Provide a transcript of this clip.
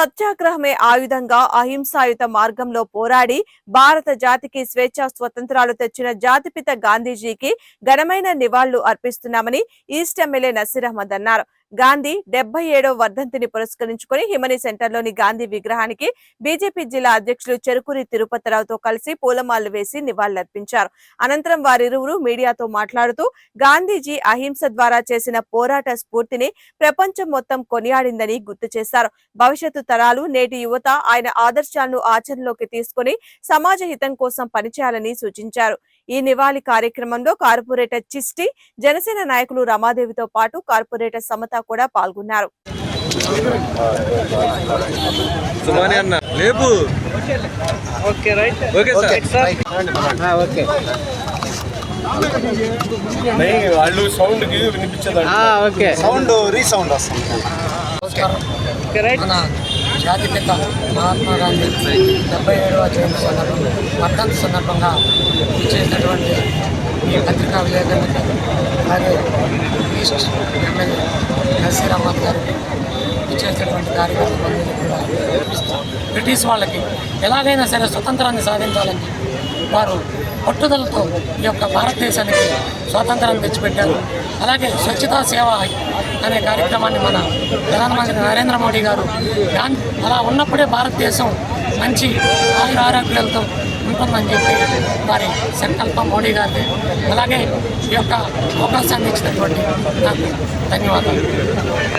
సత్యాగ్రహమే ఆయుధంగా అహింసాయుత మార్గంలో పోరాడి భారత జాతికి స్వేచ్ఛ స్వతంత్రాలు తెచ్చిన జాతిపిత గాంధీజీకి ఘనమైన నివాళులు అర్పిస్తున్నామని ఈస్ట్ ఎమ్మెల్యే నసీర్ అహ్మద్ అన్నారు. గాంధీ డెబ్బై ఏడవ వర్ధంతిని పురస్కరించుకుని హిమని సెంటర్లోని గాంధీ విగ్రహానికి బీజేపీ జిల్లా అధ్యక్షులు చెరుకురి తిరుపతిరావుతో కలిసి పూలమాలలు వేసి నివాళులర్పించారు. అనంతరం వారిరువురు మీడియాతో మాట్లాడుతూ గాంధీజీ అహింస ద్వారా చేసిన పోరాట స్ఫూర్తిని ప్రపంచం మొత్తం కొనియాడిందని గుర్తు చేశారు. భవిష్యత్తు తరాలు నేటి యువత ఆయన ఆదర్శాలను ఆచరణలోకి తీసుకుని సమాజ హితం కోసం పనిచేయాలని సూచించారు. ఈ నివాళి కార్యక్రమంలో కార్పొరేటర్ చిస్టి జనసేన నాయకులు రమాదేవితో పాటు కార్పొరేటర్ సమత కూడా పాల్గొన్నారు. సుమాని అన్న లేపు. Okay right. Okay sir. Okay వాళ్ళు సౌండ్కి వినిపించదండి ఓకే. సౌండ్ రీసౌండ్ వస్తుంది. Okay right. మన జాతిపిత మహాత్మా గాంధీ డెబ్బై ఏడవ జయంతి సందర్భంగా వర్ధంతి సందర్భంగా చేసినటువంటి ఈ పత్రికా విలేకరులకి అలాగే ఈస్ట్ ఎమ్మెల్యే నసీర్ అహ్మద్ గారికి ఇచ్చేసినటువంటి కార్యకర్తలందరికీ కూడా బ్రిటిష్ వాళ్ళకి ఎలాగైనా సరే స్వతంత్రాన్ని సాధించాలని వారు పట్టుదలతో ఈ యొక్క భారతదేశానికి స్వాతంత్రాన్ని తెచ్చిపెట్టారు. అలాగే స్వచ్ఛతా సేవ అనే కార్యక్రమాన్ని మన ప్రధానమంత్రి నరేంద్ర మోడీ గారు అలా ఉన్నప్పుడే భారతదేశం మంచి ఆయుర ఆరోగ్యాలతో ఉంటుందని చెప్పి వారి సంకల్పం మోడీ గారిది. అలాగే ఈ యొక్క అవకాశాన్ని ఇచ్చినటువంటి నాకు ధన్యవాదాలు.